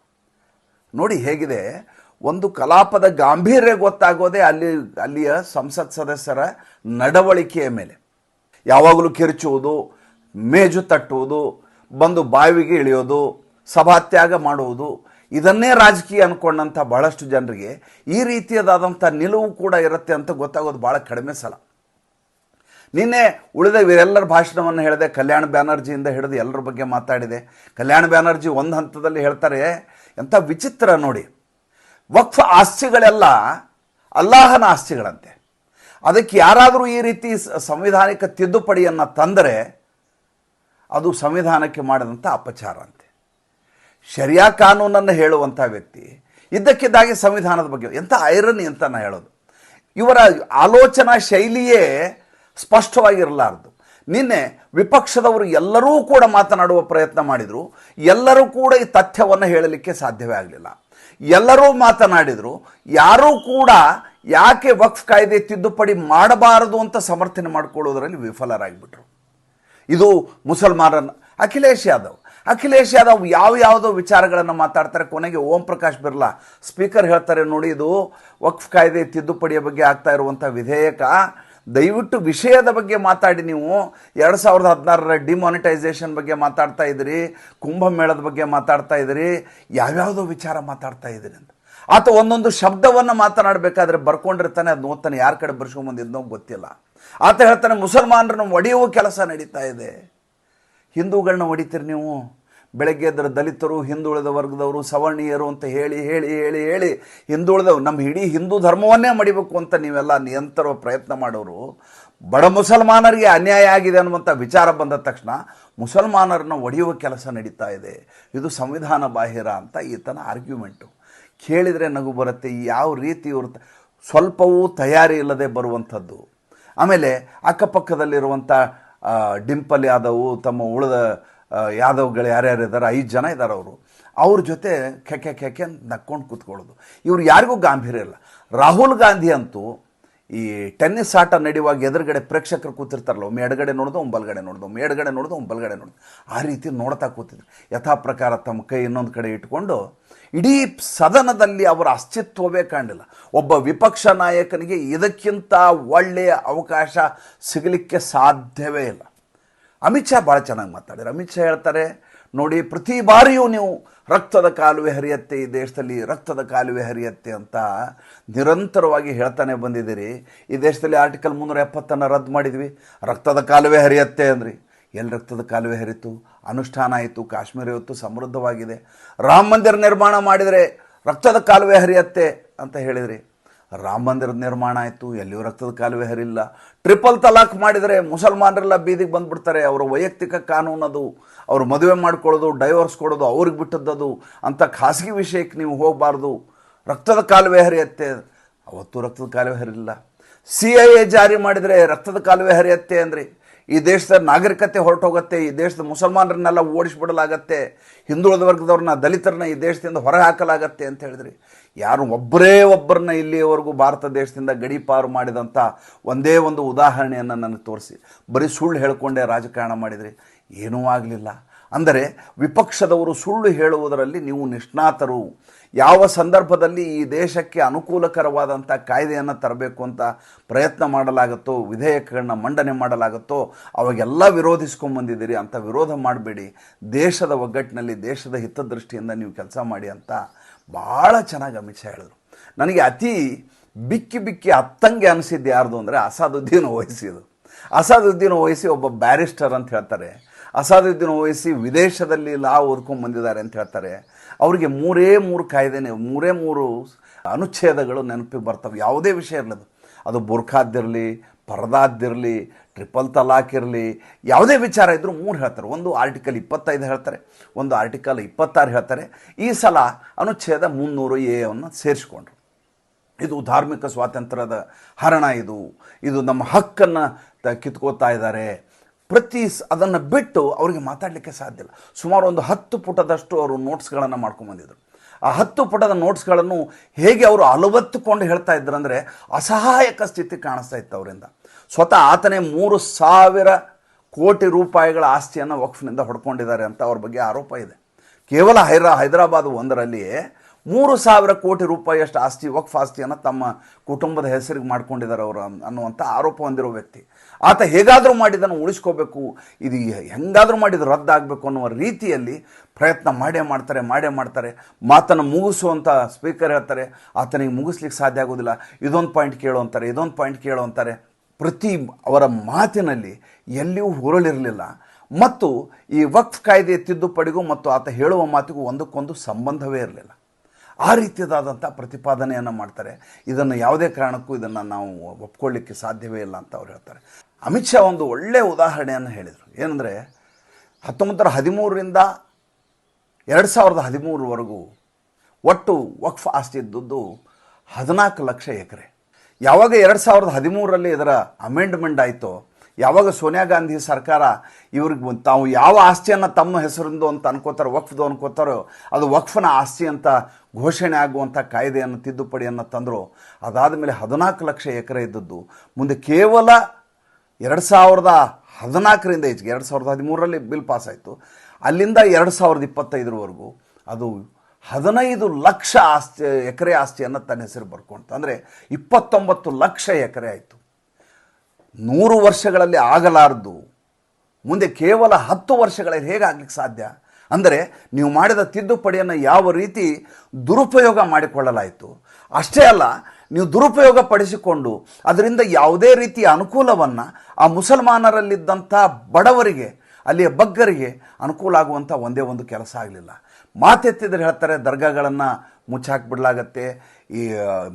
ನೋಡಿ ಹೇಗಿದೆ, ಒಂದು ಕಲಾಪದ ಗಾಂಭೀರ್ಯ ಗೊತ್ತಾಗೋದೇ ಅಲ್ಲಿ, ಅಲ್ಲಿಯ ಸಂಸತ್ ಸದಸ್ಯರ ನಡವಳಿಕೆಯ ಮೇಲೆ. ಯಾವಾಗಲೂ ಕಿರುಚುವುದು ಮೇಜು ತಟ್ಟುವುದು, ಬಂದು ಬಾವಿಗೆ ಇಳಿಯೋದು ಸಭಾತ್ಯಾಗ ಮಾಡುವುದು, ಇದನ್ನೇ ರಾಜಕೀಯ ಅಂದ್ಕೊಂಡಂಥ ಬಹಳಷ್ಟು ಜನರಿಗೆ ಈ ರೀತಿಯದಾದಂಥ ನಿಲುವು ಕೂಡ ಇರುತ್ತೆ ಅಂತ ಗೊತ್ತಾಗೋದು ಭಾಳ ಕಡಿಮೆ ಸಲ. ನಿನ್ನೆ ಉಳಿದ ಇವರೆಲ್ಲರ ಭಾಷಣವನ್ನು ಹೇಳಿದೆ, ಕಲ್ಯಾಣ ಬ್ಯಾನರ್ಜಿಯಿಂದ ಹಿಡಿದು ಎಲ್ಲರ ಬಗ್ಗೆ ಮಾತಾಡಿದೆ. ಕಲ್ಯಾಣ ಬ್ಯಾನರ್ಜಿ ಒಂದು ಹಂತದಲ್ಲಿ ಹೇಳ್ತಾರೆ, ಎಂಥ ವಿಚಿತ್ರ ನೋಡಿ. ವಕ್ಫ್ ಆಸ್ತಿಗಳೆಲ್ಲ ಅಲ್ಲಾಹನ ಆಸ್ತಿಗಳಂತೆ. ಅದಕ್ಕೆ ಯಾರಾದರೂ ಈ ರೀತಿ ಸಂವಿಧಾನಿಕ ತಿದ್ದುಪಡಿಯನ್ನು ತಂದರೆ ಅದು ಸಂವಿಧಾನಕ್ಕೆ ಮಾಡಿದಂಥ ಅಪಚಾರ ಅಂತೆ. ಶರಿಯಾ ಕಾನೂನನ್ನು ಹೇಳುವಂಥ ವ್ಯಕ್ತಿ, ಇದ್ದಕ್ಕಿದ್ದಾಗಿ ಸಂವಿಧಾನದ ಬಗ್ಗೆ, ಎಂಥ ಐರನಿ ಅಂತ ನಾನು ಹೇಳೋದು. ಇವರ ಆಲೋಚನಾ ಶೈಲಿಯೇ ಸ್ಪಷ್ಟವಾಗಿರಲಾರದು. ನಿನ್ನೆ ವಿಪಕ್ಷದವರು ಎಲ್ಲರೂ ಕೂಡ ಮಾತನಾಡುವ ಪ್ರಯತ್ನ ಮಾಡಿದರು. ಎಲ್ಲರೂ ಕೂಡ ಈ ತಥ್ಯವನ್ನು ಹೇಳಲಿಕ್ಕೆ ಸಾಧ್ಯವೇ ಆಗಲಿಲ್ಲ. ಎಲ್ಲರೂ ಮಾತನಾಡಿದರು. ಯಾರೂ ಕೂಡ ಯಾಕೆ ವಕ್ಫ್ ಕಾಯ್ದೆ ತಿದ್ದುಪಡಿ ಮಾಡಬಾರದು ಅಂತ ಸಮರ್ಥನೆ ಮಾಡಿಕೊಳ್ಳೋದರಲ್ಲಿ ವಿಫಲರಾಗಿಬಿಟ್ರು. ಇದು ಮುಸಲ್ಮಾನ ಅಖಿಲೇಶ್ ಯಾದವ್. ಅಖಿಲೇಶ್ ಯಾದವ್ ಯಾವ ಯಾವುದೋ ವಿಚಾರಗಳನ್ನು ಮಾತಾಡ್ತಾರೆ. ಕೊನೆಗೆ ಓಂ ಪ್ರಕಾಶ್ ಬಿರ್ಲಾ. ಸ್ಪೀಕರ್ ಹೇಳ್ತಾರೆ ನೋಡಿ, ಇದು ವಕ್ಫ್ ಕಾಯ್ದೆ ತಿದ್ದುಪಡಿಯ ಬಗ್ಗೆ ಆಗ್ತಾ ಇರುವಂಥ ವಿಧೇಯಕ. ದಯವಿಟ್ಟು ವಿಷಯದ ಬಗ್ಗೆ ಮಾತಾಡಿ ನೀವು. ಎರಡು ಸಾವಿರದ ಹದಿನಾರರ ಡಿಮಾನಿಟೈಸೇಷನ್ ಬಗ್ಗೆ ಮಾತಾಡ್ತಾ ಇದ್ದೀರಿ. ಕುಂಭಮೇಳದ ಬಗ್ಗೆ ಮಾತಾಡ್ತಾ ಇದ್ದೀರಿ. ಯಾವ್ಯಾವುದೋ ವಿಚಾರ ಮಾತಾಡ್ತಾ ಇದ್ದೀರಿ ಅಂತ. ಆತ ಒಂದೊಂದು ಶಬ್ದವನ್ನು ಮಾತನಾಡಬೇಕಾದ್ರೆ ಬರ್ಕೊಂಡಿರ್ತಾನೆ ಅದು ನೋತನ ಯಾರ ಕಡೆ ಬರ್ಸ್ಕೊಂಬಂದಿದ್ನೋ ಗೊತ್ತಿಲ್ಲ. ಆತ ಹೇಳ್ತಾನೆ, ಮುಸಲ್ಮಾನರನ್ನು ಒಡೆಯುವ ಕೆಲಸ ನಡೀತಾ ಇದೆ. ಹಿಂದೂಗಳನ್ನ ಹೊಡಿತೀರಿ ನೀವು? ಬೆಳಗ್ಗೆ ಎದ್ದರೆ ದಲಿತರು ಹಿಂದುಳಿದ ವರ್ಗದವರು, ಸವರ್ಣೀಯರು ಅಂತ ಹೇಳಿ ಹೇಳಿ ಹೇಳಿ ಹೇಳಿ ಹಿಂದುಳಿದವು ನಮ್ಮ ಇಡೀ ಹಿಂದೂ ಧರ್ಮವನ್ನೇ ಮಡಿಬೇಕು ಅಂತ ನೀವೆಲ್ಲ ನಿಯಂತರ ಪ್ರಯತ್ನ ಮಾಡೋರು. ಬಡ ಮುಸಲ್ಮಾನರಿಗೆ ಅನ್ಯಾಯ ಆಗಿದೆ ಅನ್ನುವಂಥ ವಿಚಾರ ಬಂದ ತಕ್ಷಣ ಮುಸಲ್ಮಾನರನ್ನು ಒಡೆಯುವ ಕೆಲಸ ನಡೀತಾ ಇದೆ. ಇದು ಸಂವಿಧಾನ ಬಾಹಿರ ಅಂತ ಈತನ ಆರ್ಗ್ಯುಮೆಂಟು. ಕೇಳಿದರೆ ನಗು ಬರುತ್ತೆ, ಯಾವ ರೀತಿ ಇವ್ರ ಸ್ವಲ್ಪವೂ ತಯಾರಿ ಇಲ್ಲದೆ ಬರುವಂಥದ್ದು. ಆಮೇಲೆ ಅಕ್ಕಪಕ್ಕದಲ್ಲಿರುವಂಥ ಡಿಂಪಲ್ ಯಾದವ್, ತಮ್ಮ ಉಳಿದ ಯಾದವ್ಗಳು ಯಾರ್ಯಾರು ಇದ್ದಾರೆ, ಐದು ಜನ ಇದ್ದಾರೆ ಅವರು. ಅವ್ರ ಜೊತೆ ಕೆಕೆ ಕೆಕೆ ಅಂತ ನಕ್ಕೊಂಡು ಕೂತ್ಕೊಳ್ಳೋದು. ಇವ್ರು ಯಾರಿಗೂ ಗಾಂಭೀರ್ಯ ಇಲ್ಲ. ರಾಹುಲ್ ಗಾಂಧಿ ಅಂತೂ ಈ ಟೆನ್ನಿಸ್ ಆಟ ನಡೆಯುವಾಗ ಎದುರುಗಡೆ ಪ್ರೇಕ್ಷಕರು ಕೂತಿರ್ತಾರಲ್ಲ, ಒಮ್ಮೆ ಎಡಗಡೆ ನೋಡೋದು, ಒಮ್ಮೆ ಬಲಗಡೆ ನೋಡೋದು, ಒಮ್ಮೆ ಎಡಗಡೆ ನೋಡೋದು, ಒಮ್ಮೆ ಬಲಗಡೆ ನೋಡೋದು. ಆ ರೀತಿ ನೋಡ್ತಾ ಕೂತಿದ್ರು. ಯಥಾ ಪ್ರಕಾರ ತಮ್ಮ ಕೈ ಇನ್ನೊಂದು ಕಡೆ ಇಟ್ಕೊಂಡು ಇಡೀ ಸದನದಲ್ಲಿ ಅವರ ಅಸ್ತಿತ್ವವೇ ಕಾಣಲಿಲ್ಲ. ಒಬ್ಬ ವಿಪಕ್ಷ ನಾಯಕನಿಗೆ ಇದಕ್ಕಿಂತ ಒಳ್ಳೆಯ ಅವಕಾಶ ಸಿಗಲಿಕ್ಕೆ ಸಾಧ್ಯವೇ ಇಲ್ಲ. ಅಮಿತ್ ಶಾ ಭಾಳ ಚೆನ್ನಾಗಿ ಮಾತಾಡಿದ್ರು. ಅಮಿತ್ ಶಾ ಹೇಳ್ತಾರೆ ನೋಡಿ, ಪ್ರತಿ ಬಾರಿಯೂ ನೀವು ರಕ್ತದ ಕಾಲುವೆ ಹರಿಯತ್ತೆ, ಈ ದೇಶದಲ್ಲಿ ರಕ್ತದ ಕಾಲುವೆ ಹರಿಯತ್ತೆ ಅಂತ ನಿರಂತರವಾಗಿ ಹೇಳ್ತಾನೆ ಬಂದಿದ್ದೀರಿ. ಈ ದೇಶದಲ್ಲಿ ಆರ್ಟಿಕಲ್ ಮುನ್ನೂರ ಎಪ್ಪತ್ತನ್ನು ರದ್ದು ಮಾಡಿದ್ವಿ. ರಕ್ತದ ಕಾಲುವೆ ಹರಿಯತ್ತೆ ಅಂದ್ರಿ. ಎಲ್ಲಿ ರಕ್ತದ ಕಾಲುವೆ ಹರಿತು? ಅನುಷ್ಠಾನ ಆಯಿತು, ಕಾಶ್ಮೀರ ಇವತ್ತು ಸಮೃದ್ಧವಾಗಿದೆ. ರಾಮ ಮಂದಿರ ನಿರ್ಮಾಣ ಮಾಡಿದರೆ ರಕ್ತದ ಕಾಲುವೆ ಹರಿಯತ್ತೆ ಅಂತ ಹೇಳಿದ್ರಿ. ರಾಮ ಮಂದಿರದ ನಿರ್ಮಾಣ ಆಯಿತು, ಎಲ್ಲಿಯೂ ರಕ್ತದ ಕಾಲುವೆ ಹರಿಲ್ಲ ಟ್ರಿಪಲ್ ತಲಾಖ್ ಮಾಡಿದರೆ ಮುಸಲ್ಮಾನರೆಲ್ಲ ಬೀದಿಗೆ ಬಂದುಬಿಡ್ತಾರೆ. ಅವರ ವೈಯಕ್ತಿಕ ಕಾನೂನು ಅದು ಅವ್ರು ಮದುವೆ ಮಾಡ್ಕೊಳ್ಳೋದು ಡೈವರ್ಸ್ ಕೊಡೋದು, ಅವ್ರಿಗೆ ಬಿಟ್ಟದ್ದದು ಅಂತ ಖಾಸಗಿ ವಿಷಯಕ್ಕೆ ನೀವು ಹೋಗಬಾರ್ದು. ರಕ್ತದ ಕಾಲುವೆ ಹರಿಯತ್ತೆ ಅವತ್ತು ರಕ್ತದ ಕಾಲುವೆ ಹರಿಲ್ಲ ಸಿ ಐ ಎ ಜಾರಿ ಮಾಡಿದರೆ ರಕ್ತದ ಕಾಲುವೆ ಹರಿಯತ್ತೆ ಅಂದ್ರಿ ಈ ದೇಶದ ನಾಗರಿಕತೆ ಹೊರಟೋಗುತ್ತೆ, ಈ ದೇಶದ ಮುಸಲ್ಮಾನರನ್ನೆಲ್ಲ ಓಡಿಸ್ಬಿಡಲಾಗತ್ತೆ, ಹಿಂದುಳಿದ ವರ್ಗದವ್ರನ್ನ, ದಲಿತರನ್ನ ಈ ದೇಶದಿಂದ ಹೊರ ಹಾಕಲಾಗತ್ತೆ ಅಂತ ಹೇಳಿದ್ರಿ. ಯಾರು ಒಬ್ಬರೇ ಒಬ್ಬರನ್ನ ಇಲ್ಲಿಯವರೆಗೂ ಭಾರತ ದೇಶದಿಂದ ಗಡೀಪಾರು ಮಾಡಿದಂಥ ಒಂದೇ ಒಂದು ಉದಾಹರಣೆಯನ್ನು ನನಗೆ ತೋರಿಸಿ. ಬರೀ ಸುಳ್ಳು ಹೇಳಿಕೊಂಡೇ ರಾಜಕಾರಣ ಮಾಡಿದ್ರಿ. ಏನೂ ಆಗಲಿಲ್ಲ. ಅಂದರೆ ವಿಪಕ್ಷದವರು ಸುಳ್ಳು ಹೇಳುವುದರಲ್ಲಿ ನೀವು ನಿಷ್ಣಾತರು. ಯಾವ ಸಂದರ್ಭದಲ್ಲಿ ಈ ದೇಶಕ್ಕೆ ಅನುಕೂಲಕರವಾದಂಥ ಕಾಯ್ದೆಯನ್ನು ತರಬೇಕು ಅಂತ ಪ್ರಯತ್ನ ಮಾಡಲಾಗುತ್ತೋ, ವಿಧೇಯಕಗಳನ್ನ ಮಂಡನೆ ಮಾಡಲಾಗುತ್ತೋ, ಅವಾಗೆಲ್ಲ ವಿರೋಧಿಸ್ಕೊಂಬಂದಿದ್ದೀರಿ ಅಂತ ವಿರೋಧ ಮಾಡಬೇಡಿ. ದೇಶದ ಒಗ್ಗಟ್ಟಿನಲ್ಲಿ, ದೇಶದ ಹಿತದೃಷ್ಟಿಯಿಂದ ನೀವು ಕೆಲಸ ಮಾಡಿ ಅಂತ ಭಾಳ ಚೆನ್ನಾಗಿ ಅಮಿತ್ ಶಾ ಹೇಳಿದ್ರು. ನನಗೆ ಅತಿ ಬಿಕ್ಕಿ ಬಿಕ್ಕಿ ಹತ್ತಂಗೆ ಅನಿಸಿದ್ದು ಯಾರ್ದು ಅಂದರೆ ಅಸಾದುದ್ದೀನ್ ವಹಿಸಿದು ಅಸಾದುದ್ದೀನ್ ವಹಿಸಿ ಒಬ್ಬ ಬ್ಯಾರಿಸ್ಟರ್ ಅಂತ ಹೇಳ್ತಾರೆ. ಅಸಾದುದ್ದೀನ್ ವಹಿಸಿ ವಿದೇಶದಲ್ಲಿ ಲಾ ಓದ್ಕೊಂಡು ಬಂದಿದ್ದಾರೆ ಅಂತ ಹೇಳ್ತಾರೆ. ಅವರಿಗೆ ಮೂರೇ ಮೂರು ಕಾಯ್ದೆನೇ, ಮೂರೇ ಮೂರು ಅನುಚ್ಛೇದಗಳು ನೆನಪಿಗೆ ಬರ್ತವೆ. ಯಾವುದೇ ವಿಷಯ ಇರಲಿ ಅದು ಅದು ಬುರ್ಖಾದ್ದಿರಲಿ, ಪರದಾದ್ದಿರಲಿ, ಟ್ರಿಪಲ್ ತಲಾಕ್ ಇರಲಿ, ಯಾವುದೇ ವಿಚಾರ ಇದ್ದರೂ ಮೂರು ಹೇಳ್ತಾರೆ. ಒಂದು ಆರ್ಟಿಕಲ್ ಇಪ್ಪತ್ತೈದು ಹೇಳ್ತಾರೆ, ಒಂದು ಆರ್ಟಿಕಲ್ ಇಪ್ಪತ್ತಾರು ಹೇಳ್ತಾರೆ. ಈ ಸಲ ಅನುಚ್ಛೇದ ಮುನ್ನೂರು ಎ ಅನ್ನು ಸೇರಿಸ್ಕೊಂಡ್ರು. ಇದು ಧಾರ್ಮಿಕ ಸ್ವಾತಂತ್ರ್ಯದ ಹರಣ ಇದು. ಇದು ನಮ್ಮ ಹಕ್ಕನ್ನು ತ- ಕಿತ್ಕೋತಾ ಇದ್ದಾರೆ. ಪ್ರತಿ ಅದನ್ನು ಬಿಟ್ಟು ಅವರಿಗೆ ಮಾತಾಡಲಿಕ್ಕೆ ಸಾಧ್ಯ ಇಲ್ಲ. ಸುಮಾರು ಒಂದು ಹತ್ತು ಪುಟದಷ್ಟು ಅವರು ನೋಟ್ಸ್ಗಳನ್ನು ಮಾಡ್ಕೊಂಬಂದಿದ್ರು ಆ ಹತ್ತು ಪುಟದ ನೋಟ್ಸ್ಗಳನ್ನು ಹೇಗೆ ಅವರು ಅಲವತ್ತುಕೊಂಡು ಹೇಳ್ತಾ ಇದ್ರು ಅಂದರೆ ಅಸಹಾಯಕ ಸ್ಥಿತಿ ಕಾಣಿಸ್ತಾ ಇತ್ತು ಅವರಿಂದ. ಸ್ವತಃ ಆತನೇ ಮೂರು ಸಾವಿರ ಕೋಟಿ ರೂಪಾಯಿಗಳ ಆಸ್ತಿಯನ್ನು ವಕ್ಫ್ನಿಂದ ಹೊಡ್ಕೊಂಡಿದ್ದಾರೆ ಅಂತ ಅವ್ರ ಬಗ್ಗೆ ಆರೋಪ ಇದೆ. ಕೇವಲ ಹೈರಾ, ಹೈದರಾಬಾದ್ ಒಂದರಲ್ಲಿಯೇ ಮೂರು ಸಾವಿರ ಕೋಟಿ ರೂಪಾಯಿಯಷ್ಟು ಆಸ್ತಿ, ವಕ್ಫ್ ಆಸ್ತಿಯನ್ನು ತಮ್ಮ ಕುಟುಂಬದ ಹೆಸರಿಗೆ ಮಾಡ್ಕೊಂಡಿದ್ದಾರೆ ಅವರು ಅನ್- ಅನ್ನುವಂಥ ಆರೋಪ ಹೊಂದಿರೋ ವ್ಯಕ್ತಿ. ಆತ ಹೇಗಾದರೂ ಮಾಡಿ ಇದನ್ನು ಉಳಿಸ್ಕೋಬೇಕು, ಇದು ಹೆಂಗಾದರೂ ಮಾಡಿದ ರದ್ದಾಗಬೇಕು ಅನ್ನುವ ರೀತಿಯಲ್ಲಿ ಪ್ರಯತ್ನ ಮಾಡೇ ಮಾಡ್ತಾರೆ ಮಾಡೇ ಮಾಡ್ತಾರೆ. ಮಾತನ್ನು ಮುಗಿಸುವಂಥ ಸ್ಪೀಕರ್ ಹೇಳ್ತಾರೆ, ಆತನಿಗೆ ಮುಗಿಸ್ಲಿಕ್ಕೆ ಸಾಧ್ಯ ಆಗೋದಿಲ್ಲ. ಇದೊಂದು ಪಾಯಿಂಟ್ ಕೇಳು ಅಂತಾರೆ, ಇದೊಂದು ಪಾಯಿಂಟ್ ಕೇಳು ಅಂತಾರೆ. ಪ್ರತಿ ಅವರ ಮಾತಿನಲ್ಲಿ ಎಲ್ಲಿಯೂ ಹುರುಳಿರಲಿಲ್ಲ. ಮತ್ತು ಈ ವಕ್ಫ್ ಕಾಯ್ದೆ ತಿದ್ದುಪಡಿಗೂ ಮತ್ತು ಆತ ಹೇಳುವ ಮಾತಿಗೂ ಒಂದಕ್ಕೊಂದು ಸಂಬಂಧವೇ ಇರಲಿಲ್ಲ. ಆ ರೀತಿಯಾದಂಥ ಪ್ರತಿಪಾದನೆಯನ್ನು ಮಾಡ್ತಾರೆ. ಇದನ್ನು ಯಾವುದೇ ಕಾರಣಕ್ಕೂ ಇದನ್ನು ನಾವು ಒಪ್ಕೊಳ್ಳಿಕ್ಕೆ ಸಾಧ್ಯವೇ ಇಲ್ಲ ಅಂತ ಅವ್ರು ಹೇಳ್ತಾರೆ. ಅಮಿತ್ ಶಾ ಒಂದು ಒಳ್ಳೆಯ ಉದಾಹರಣೆಯನ್ನು ಹೇಳಿದರು. ಏನಂದರೆ ಹತ್ತೊಂಬತ್ತರ ಹದಿಮೂರರಿಂದ ಎರಡು ಸಾವಿರದ ಹದಿಮೂರವರೆಗೂ ಒಟ್ಟು ವಕ್ಫ್ ಆಸ್ತಿ ಇದ್ದದ್ದು ಹದಿನಾಲ್ಕು ಲಕ್ಷ ಎಕರೆ. ಯಾವಾಗ ಎರಡು ಸಾವಿರದ ಹದಿಮೂರರಲ್ಲಿ ಇದರ ಅಮೆಂಡ್ಮೆಂಟ್ ಆಯಿತೋ, ಯಾವಾಗ ಸೋನಿಯಾ ಗಾಂಧಿ ಸರ್ಕಾರ ಇವ್ರಿಗೆ ತಾವು ಯಾವ ಆಸ್ತಿಯನ್ನು ತಮ್ಮ ಹೆಸರಿಂದು ಅಂತ ಅನ್ಕೋತಾರೋ, ವಕ್ಫ್ದು ಅನ್ಕೋತಾರೋ, ಅದು ವಕ್ಫನ ಆಸ್ತಿ ಅಂತ ಘೋಷಣೆ ಆಗುವಂಥ ಕಾಯ್ದೆಯನ್ನು ತಿದ್ದುಪಡಿಯನ್ನು ತಂದರು. ಅದಾದ ಮೇಲೆ ಹದಿನಾಲ್ಕು ಲಕ್ಷ ಎಕರೆ ಇದ್ದದ್ದು, ಮುಂದೆ ಕೇವಲ ಎರಡು ಸಾವಿರದ ಹದಿನಾಲ್ಕರಿಂದ ಈಚೆಗೆ ಎರಡು ಸಾವಿರದ ಹದಿಮೂರರಲ್ಲಿ ಬಿಲ್ ಪಾಸ್ ಆಯಿತು ಅಲ್ಲಿಂದ ಎರಡು ಸಾವಿರದ ಇಪ್ಪತ್ತೈದರವರೆಗೂ ಅದು ಹದಿನೈದು ಲಕ್ಷ ಆಸ್ತಿ, ಎಕರೆ ಆಸ್ತಿಯನ್ನು ತನ್ನ ಹೆಸರು ಬರ್ಕೊಂತ ಅಂದರೆ ಇಪ್ಪತ್ತೊಂಬತ್ತು ಲಕ್ಷ ಎಕರೆ ಆಯಿತು. ನೂರು ವರ್ಷಗಳಲ್ಲಿ ಆಗಲಾರದು. ಮುಂದೆ ಕೇವಲ ಹತ್ತು ವರ್ಷಗಳಲ್ಲಿ ಹೇಗಾಗಲಿಕ್ಕೆ ಸಾಧ್ಯ? ಅಂದರೆ ನೀವು ಮಾಡಿದ ತಿದ್ದುಪಡಿಯನ್ನು ಯಾವ ರೀತಿ ದುರುಪಯೋಗ ಮಾಡಿಕೊಳ್ಳಲಾಯಿತು? ಅಷ್ಟೇ ಅಲ್ಲ, ನೀವು ದುರುಪಯೋಗ ಪಡಿಸಿಕೊಂಡು ಅದರಿಂದ ಯಾವುದೇ ರೀತಿಯ ಅನುಕೂಲವನ್ನು ಆ ಮುಸಲ್ಮಾನರಲ್ಲಿದ್ದಂಥ ಬಡವರಿಗೆ, ಅಲ್ಲಿಯ ಬಗ್ಗರಿಗೆ ಅನುಕೂಲ ಆಗುವಂಥ ಒಂದೇ ಒಂದು ಕೆಲಸ ಆಗಲಿಲ್ಲ. ಮಾತೆತ್ತಿದ್ರೆ ಹೇಳ್ತಾರೆ, ದರ್ಗಾಗಳನ್ನು ಮುಚ್ಚಾಕ್ಬಿಡ್ಲಾಗತ್ತೆ, ಈ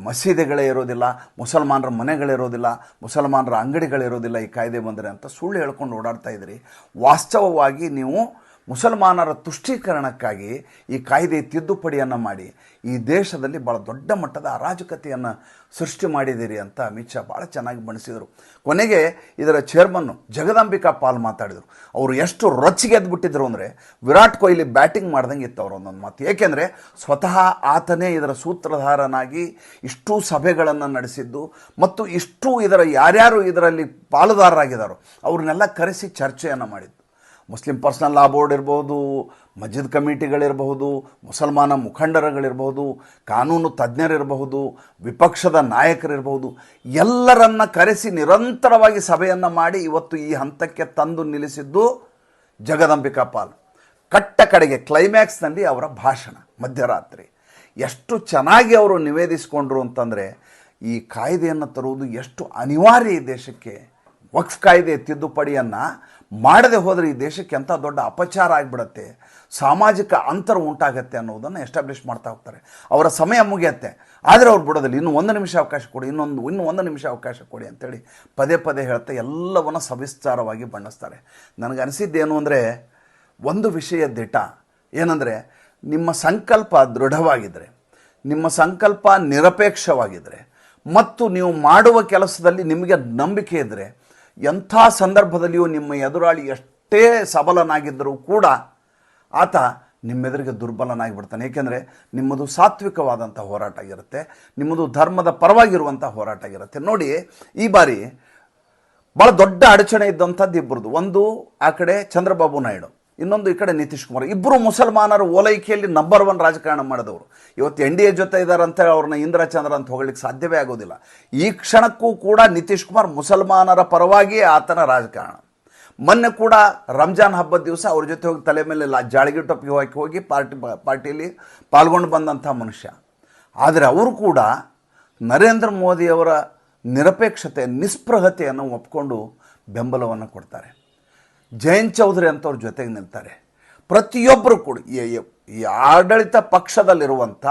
ಮಸೀದಿಗಳೇ ಇರೋದಿಲ್ಲ, ಮುಸಲ್ಮಾನರ ಮನೆಗಳಿರೋದಿಲ್ಲ ಮುಸಲ್ಮಾನರ ಅಂಗಡಿಗಳಿರೋದಿಲ್ಲ ಈ ಕಾಯ್ದೆ ಬಂದರೆ ಅಂತ ಸುಳ್ಳು ಹೇಳ್ಕೊಂಡು ಓಡಾಡ್ತಾ ಇದ್ರಿ. ವಾಸ್ತವವಾಗಿ ನೀವು ಮುಸಲ್ಮಾನರ ತುಷ್ಟೀಕರಣಕ್ಕಾಗಿ ಈ ಕಾಯ್ದೆ ತಿದ್ದುಪಡಿಯನ್ನು ಮಾಡಿ, ಈ ದೇಶದಲ್ಲಿ ಭಾಳ ದೊಡ್ಡ ಮಟ್ಟದ ಅರಾಜಕತೆಯನ್ನು ಸೃಷ್ಟಿ ಮಾಡಿದ್ದೀರಿ ಅಂತ ಅಮಿತ್ ಶಾ ಭಾಳ ಚೆನ್ನಾಗಿ ಬಣಿಸಿದರು ಕೊನೆಗೆ ಇದರ ಚೇರ್ಮನ್ನು ಜಗದಾಂಬಿಕಾ ಪಾಲ್ ಮಾತಾಡಿದರು. ಅವರು ಎಷ್ಟು ರೊಚ್ಚಿಗೆ ಎದ್ಬಿಟ್ಟಿದ್ರು ಅಂದರೆ ವಿರಾಟ್ ಕೊಹ್ಲಿ ಬ್ಯಾಟಿಂಗ್ ಮಾಡ್ದಂಗೆ ಇತ್ತು ಅವರು ಒಂದೊಂದು ಮಾತು. ಏಕೆಂದರೆ ಸ್ವತಃ ಆತನೇ ಇದರ ಸೂತ್ರಧಾರನಾಗಿ ಇಷ್ಟು ಸಭೆಗಳನ್ನು ನಡೆಸಿದ್ದು ಮತ್ತು ಇಷ್ಟು ಇದರ ಯಾರ್ಯಾರು ಇದರಲ್ಲಿ ಪಾಲುದಾರರಾಗಿದ್ದಾರೋ ಅವ್ರನ್ನೆಲ್ಲ ಕರೆಸಿ ಚರ್ಚೆಯನ್ನು ಮಾಡಿದ್ದು. ಮುಸ್ಲಿಂ ಪರ್ಸನಲ್ ಲಾ ಬೋರ್ಡ್ ಇರ್ಬೋದು ಮಸ್ಜಿದ್ ಕಮಿಟಿಗಳಿರಬಹುದು ಮುಸಲ್ಮಾನ ಮುಖಂಡರುಗಳಿರಬಹುದು ಕಾನೂನು ತಜ್ಞರಿರಬಹುದು, ವಿಪಕ್ಷದ ನಾಯಕರಿರಬಹುದು ಎಲ್ಲರನ್ನ ಕರೆಸಿ ನಿರಂತರವಾಗಿ ಸಭೆಯನ್ನು ಮಾಡಿ ಇವತ್ತು ಈ ಹಂತಕ್ಕೆ ತಂದು ನಿಲ್ಲಿಸಿದ್ದು ಜಗದಂಬಿಕಾ ಪಾಲ್. ಕಟ್ಟ ಕಡೆಗೆ ಕ್ಲೈಮ್ಯಾಕ್ಸ್ನಲ್ಲಿ ಅವರ ಭಾಷಣ, ಮಧ್ಯರಾತ್ರಿ. ಎಷ್ಟು ಚೆನ್ನಾಗಿ ಅವರು ನಿವೇದಿಸಿಕೊಂಡ್ರು ಅಂತಂದರೆ, ಈ ಕಾಯ್ದೆಯನ್ನು ತರುವುದು ಎಷ್ಟು ಅನಿವಾರ್ಯ ಈ ದೇಶಕ್ಕೆ. ವಕ್ಫ್ ಕಾಯ್ದೆ ತಿದ್ದುಪಡಿಯನ್ನು ಮಾಡದೆ ಹೋದರೆ ಈ ದೇಶಕ್ಕೆ ಎಂಥ ದೊಡ್ಡ ಅಪಚಾರ ಆಗಿಬಿಡತ್ತೆ? ಸಾಮಾಜಿಕ ಅಂತರ ಉಂಟಾಗತ್ತೆ ಅನ್ನೋದನ್ನು ಎಸ್ಟಾಬ್ಲಿಷ್ ಮಾಡ್ತಾ ಹೋಗ್ತಾರೆ. ಅವರ ಸಮಯ ಮುಗಿಯತ್ತೆ. ಆದರೆ ಅವ್ರು ಬಿಡೋದಿಲ್ಲ ಇನ್ನು ಒಂದು ನಿಮಿಷ ಅವಕಾಶ ಕೊಡಿ, ಇನ್ನೊಂದು, ಇನ್ನು ಒಂದು ನಿಮಿಷ ಅವಕಾಶ ಕೊಡಿ ಅಂತೇಳಿ ಪದೇ ಪದೇ ಹೇಳ್ತಾ ಎಲ್ಲವನ್ನು ಸವಿಸ್ತಾರವಾಗಿ ಬಣ್ಣಿಸ್ತಾರೆ. ನನಗೆ ಅನಿಸಿದ್ದೇನು ಅಂದರೆ, ಒಂದು ವಿಷಯ ದಿಟ. ಏನಂದರೆ, ನಿಮ್ಮ ಸಂಕಲ್ಪ ದೃಢವಾಗಿದ್ದರೆ ನಿಮ್ಮ ಸಂಕಲ್ಪ ನಿರಪೇಕ್ಷವಾಗಿದ್ದರೆ ಮತ್ತು ನೀವು ಮಾಡುವ ಕೆಲಸದಲ್ಲಿ ನಿಮಗೆ ನಂಬಿಕೆ ಇದ್ದರೆ ಎಂಥ ಸಂದರ್ಭದಲ್ಲಿಯೂ ನಿಮ್ಮ ಎದುರಾಳಿ ಎಷ್ಟೇ ಸಬಲನಾಗಿದ್ದರೂ ಕೂಡ ಆತ ನಿಮ್ಮೆದುರಿಗೆ ದುರ್ಬಲನಾಗಿ ಬಿಡ್ತಾನೆ ಏಕೆಂದರೆ ನಿಮ್ಮದು ಸಾತ್ವಿಕವಾದಂಥ ಹೋರಾಟ ಇರುತ್ತೆ, ನಿಮ್ಮದು ಧರ್ಮದ ಪರವಾಗಿರುವಂಥ ಹೋರಾಟ ಇರುತ್ತೆ. ನೋಡಿ, ಈ ಬಾರಿ ಭಾಳ ದೊಡ್ಡ ಅಡಚಣೆ ಇದ್ದಂಥದ್ದು ಇಬ್ಬರದು ಒಂದು, ಆ ಕಡೆ ಚಂದ್ರಬಾಬು ನಾಯ್ಡು. ಇನ್ನೊಂದು ಈ ಕಡೆ ನಿತೀಶ್ ಕುಮಾರ್. ಇಬ್ಬರು ಮುಸಲ್ಮಾನರು ಓಲೈಕೆಯಲ್ಲಿ ನಂಬರ್ ಒನ್ ರಾಜಕಾರಣ ಮಾಡಿದವರು. ಇವತ್ತು ಎನ್ ಡಿ ಎ ಜೊತೆ ಇದ್ದಾರಂತ ಅವ್ರನ್ನ ಇಂದ್ರ ಚಂದ್ರ ಅಂತ ಹೊಗಳಿಕ್ಕೆ ಸಾಧ್ಯವೇ ಆಗೋದಿಲ್ಲ. ಈ ಕ್ಷಣಕ್ಕೂ ಕೂಡ ನಿತೀಶ್ ಕುಮಾರ್ ಮುಸಲ್ಮಾನರ ಪರವಾಗಿ ಆತನ ರಾಜಕಾರಣ. ಮೊನ್ನೆ ಕೂಡ ರಂಜಾನ್ ಹಬ್ಬದ ದಿವಸ ಅವ್ರ ಜೊತೆ ಹೋಗಿ ತಲೆ ಮೇಲೆ ಜಾಳಿಗೆ ಟೊಪ್ಪಿಗೆ ಹಾಕಿ ಹೋಗಿ ಪಾರ್ಟಿ ಪಾರ್ಟಿಯಲ್ಲಿ ಪಾಲ್ಗೊಂಡು ಬಂದಂಥ ಮನುಷ್ಯ. ಆದರೆ ಅವರು ಕೂಡ ನರೇಂದ್ರ ಮೋದಿಯವರ ನಿರಪೇಕ್ಷತೆ, ನಿಸ್ಪೃಹತೆಯನ್ನು ಒಪ್ಕೊಂಡು ಬೆಂಬಲವನ್ನು ಕೊಡ್ತಾರೆ. ಜಯಂತ್ ಚೌಧರಿ ಅಂತವ್ರ ಜೊತೆಗೆ ನಿಲ್ತಾರೆ. ಪ್ರತಿಯೊಬ್ಬರು ಕೂಡ ಈ- ಆಡಳಿತ ಪಕ್ಷದಲ್ಲಿರುವಂಥ